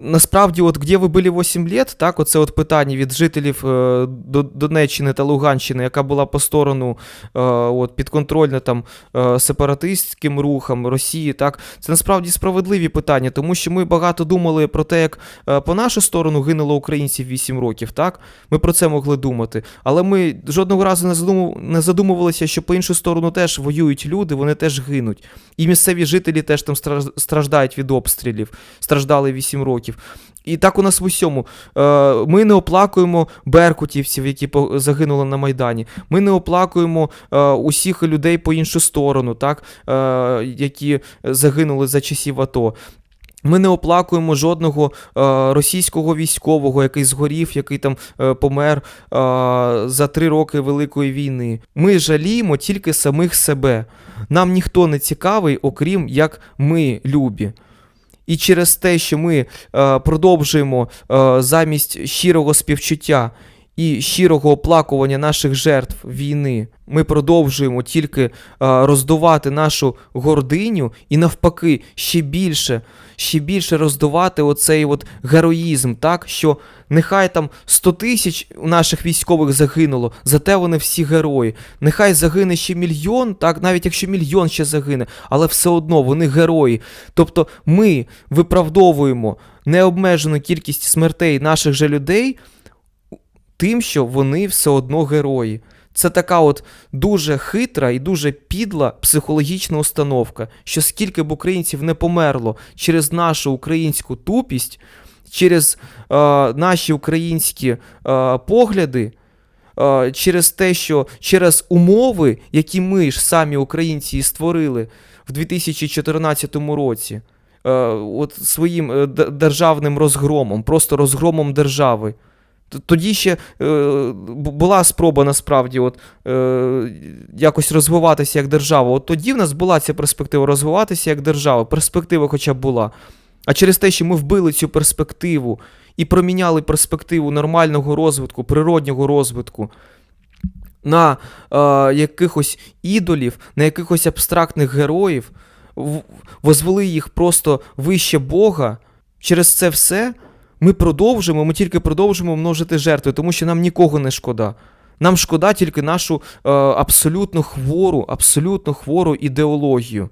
Насправді, от де ви були 8 лет, так, оце от питання від жителів е, До- Донеччини та Луганщини, яка була по сторону е, от, підконтрольна там е, сепаратистським рухам Росії, так, це насправді справедливі питання, тому що ми багато думали про те, як е, по нашу сторону гинуло українців 8 років, так? Ми про це могли думати. Але ми жодного разу не, задумав, не задумувалися, що по іншу сторону теж воюють люди, вони теж гинуть. І місцеві жителі теж там страждають від обстрілів, страждали 8 років. І так у нас в усьому. Е, Ми не оплакуємо беркутівців, які загинули на Майдані. Ми не оплакуємо е, усіх людей по іншу сторону, так, е, які загинули за часів АТО. Ми не оплакуємо жодного е, російського військового, який згорів, який там е, помер е, за три роки Великої війни. Ми жаліємо тільки самих себе. Нам ніхто не цікавий, окрім як ми любі. І через те, що ми е, продовжуємо е, замість щирого співчуття і щирого оплакування наших жертв війни, ми продовжуємо тільки е, роздувати нашу гординю і навпаки ще більше, ще більше роздувати оцей от героїзм, так що нехай там 100 тисяч наших військових загинуло, зате вони всі герої. Нехай загине ще мільйон, так навіть якщо мільйон ще загине, але все одно вони герої. Тобто ми виправдовуємо необмежену кількість смертей наших же людей тим, що вони все одно герої. Це така от дуже хитра і дуже підла психологічна установка, що скільки б українців не померло через нашу українську тупість, через е, наші українські е, погляди, е, через те, що через умови, які ми ж самі українці і створили в 2014 році, е, от своїм е, державним розгромом, просто розгромом держави. Тоді ще е, була спроба насправді от, е, якось розвиватися як держава. От тоді в нас була ця перспектива розвиватися як держава, перспектива хоча б була. А через те, що ми вбили цю перспективу і проміняли перспективу нормального розвитку, природнього розвитку на е, якихось ідолів, на якихось абстрактних героїв, возвели їх просто вище Бога, через це все ми продовжимо, ми тільки продовжимо множити жертви, тому що нам нікого не шкода. Нам шкода тільки нашу е, абсолютно хвору, абсолютно хвору ідеологію.